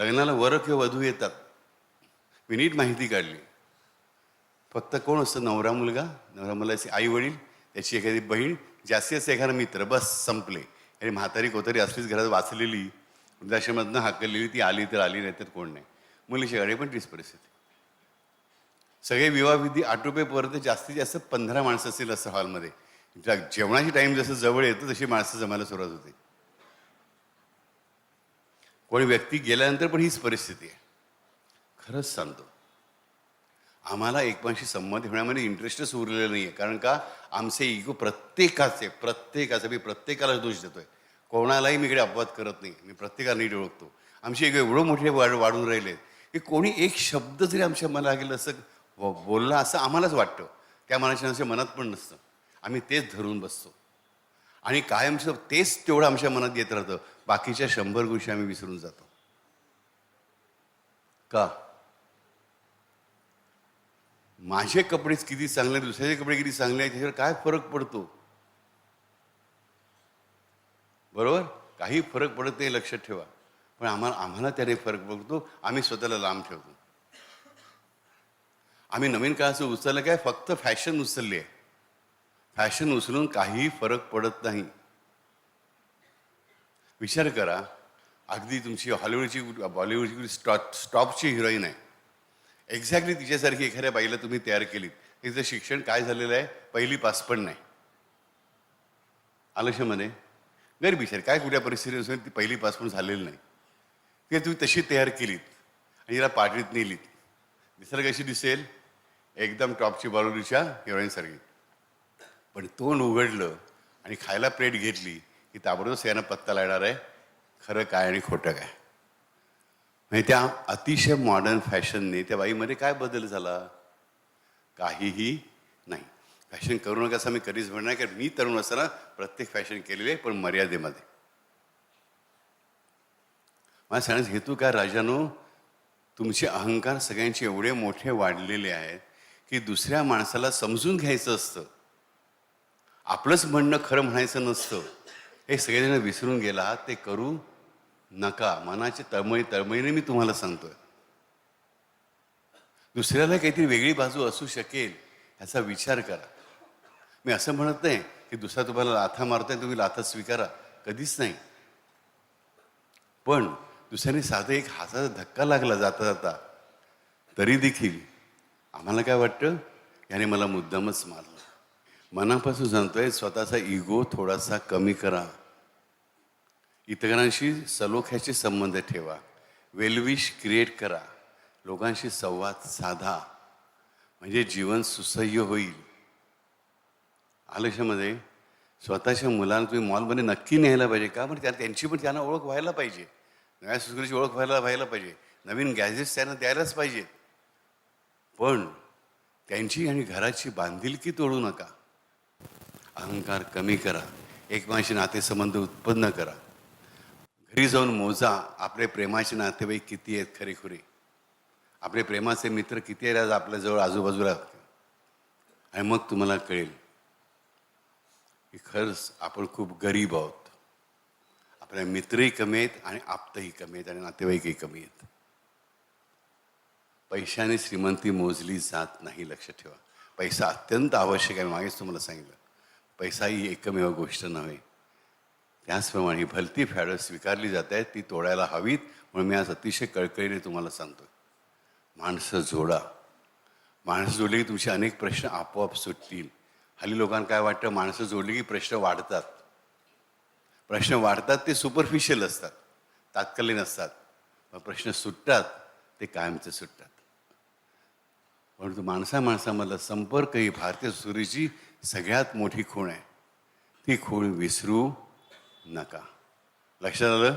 लग्नाला वर किंवा वधू येतात. मी नीट माहिती काढली. फक्त कोण असतं? नवरा मुलगा? नवरा मुलाची आई वडील त्याची एखादी बहीण? जास्तीत जास्त एखादा मित्र? बस संपले. आणि म्हातारी कोतारी असलीच घरात वाचलेली. वृद्धाश्रमातनं हाकललेली ती आली तर आली नाही तर कोण नाही. मुलीच्या गाडी पण तीच परिस्थिती. सगळे विवाहविधी आटोपेपर्यंत जास्तीत जास्त पंधरा माणसं असतील असं हॉलमध्ये. जेवणाची टाईम जसं जवळ येतं तशी माणसं जमायला सुरुवात होते. कोणी व्यक्ती गेल्यानंतर पण हीच परिस्थिती आहे. खरंच सांगतो. आम्हाला एकमेकांशी संमत होण्यामध्ये इंटरेस्टच उरलेला नाही आहे कारण का? आमचे इगो प्रत्येकाचे प्रत्येकाचे मी प्रत्येकाला दोष देतोय. कोणालाही मी इकडे अपवाद करत नाही. मी प्रत्येकाला नीट ओळखतो. आमचे इगो एवढं मोठे वाढ वाढून राहिले की कोणी एक शब्द जरी आमच्या मनाला गेलं असं बोलला असं आम्हालाच वाटतं. त्या मनाच्या आमच्या मनात पण नसतं. आम्ही तेच धरून बसतो. आणि कायमचं तेच तेवढं आमच्या मनात येत राहतं. बाकीच्या शंभर गोष्टी आम्ही विसरून जातो. का? माझे कपडेच किती चांगले आहेत, दुसऱ्याचे कपडे किती चांगले आहेत त्याच्यावर काय फरक पडतो? बरोबर? काही फरक पडत नाही लक्षात ठेवा. पण आम्हाला आम्हाला त्याने फरक पडतो आम्ही स्वतःला लांब ठेवतो. आम्ही नवीन काळाचं उचललं काय? फक्त फॅशन उचलली आहे. फॅशन उचलून काहीही फरक पडत नाही. विचार करा अगदी तुमची हॉलिवूडची बॉलिवूडची स्टॉप स्टॉपची हिरोईन आहे. एक्झॅक्टली तिच्यासारखी एखाद्या बाईला तुम्ही तयार केलीत. तिचं शिक्षण काय झालेलं आहे? पहिली पास पण नाही. आलक्ष्यामध्ये गरीब बिचारी काय कुठल्या परिस्थिती असेल ती पहिली पास पण झालेली नाही. ते तुम्ही तशी तयार केलीत आणि तिला पाठवीत नेलीत. निसर्गाशी कशी दिसेल एकदम टॉपची बॉलिवूडच्या हिरोईनसारखी. पण तोंड उघडलं आणि खायला प्लेट घेतली की ताबडतोब यांना पत्ता लागणार आहे खरं काय आणि खोटं काय. म्हणजे त्या अतिशय मॉडर्न फॅशनने त्या बाईमध्ये काय बदल झाला? काहीही नाही. फॅशन करू नका असं मी कधीच म्हणणार कारण मी तरुण असताना प्रत्येक फॅशन केलेली आहे पण मर्यादेमध्ये. मला सांगण्याचा हेतू काय राजानो तुमचे अहंकार सगळ्यांचे एवढे मोठे वाढलेले आहेत की दुसऱ्या माणसाला समजून घ्यायचं असतं. आपलंच म्हणणं खरं म्हणायचं नसतं. हे सगळेजण विसरून गेला ते करू नका. मनाची तळमळी तळमळीने मी तुम्हाला सांगतोय. दुसऱ्याला काहीतरी वेगळी बाजू असू शकेल ह्याचा विचार करा. मी असं म्हणत नाही की दुसरा तुम्हाला लाथा मारतोय तुम्ही लाथा स्वीकारा. कधीच नाही. पण दुसऱ्याने साधं एक हाताचा धक्का लागला जाता जाता तरी देखील आम्हाला काय वाटतं? याने मला मुद्दामच मारलं. मनापासून सांगतोय स्वतःचा इगो थोडासा कमी करा. इतरांशी सलोख्याचे संबंध ठेवा. वेलविश क्रिएट करा. लोकांशी संवाद साधा. म्हणजे जीवन सुसह्य होईल. आलक्ष्यामध्ये स्वतःच्या मुलांना तुम्ही मॉलमध्ये नक्की न्यायला पाहिजे का? पण त्या त्यांची पण त्यांना ओळख व्हायला पाहिजे. नव्या संस्कृतीची ओळख व्हायला व्हायला पाहिजे. नवीन गॅजेट्स त्यांना द्यायलाच पाहिजे. पण त्यांची आणि घराची बांधिलकी तोडू नका. अहंकार कमी करा. एकमेकांशी नातेसंबंध उत्पन्न करा. घरी जाऊन मोजा आपले प्रेमाचे नातेवाईक किती आहेत खरेखुरे आपले प्रेमाचे मित्र किती आहेत आज आपल्याजवळ आजूबाजूला? आणि मग तुम्हाला कळेल की खरंच आपण खूप गरीब आहोत. आपल्या मित्रही कमी आहेत आणि आप्तही कमी आहेत आणि नातेवाईकही कमी आहेत. पैशाने श्रीमंती मोजली जात नाही लक्षात ठेवा. पैसा अत्यंत आवश्यक आहे. मागेच तुम्हाला सांगितलं. पैसा ही एकमेव गोष्ट नव्हे. त्याचप्रमाणे भलती फॅडं स्वीकारली जात आहेत ती तोडायला हवीत म्हणून मी आज अतिशय कळकळीने तुम्हाला सांगतो माणसं जोडा. माणसं जोडली की तुमचे अनेक प्रश्न आपोआप सुटतील. हल्ली लोकांना काय वाटतं माणसं जोडली की प्रश्न वाढतात. प्रश्न वाढतात ते सुपरफिशियल असतात. तात्कालीन असतात पण प्रश्न सुटतात ते कायमचे सुटतात. परंतु माणसा माणसामधला संपर्क ही भारतीय सुरीची सगळ्यात मोठी खूण आहे. ती खूण विसरू नका. लक्षात आलं?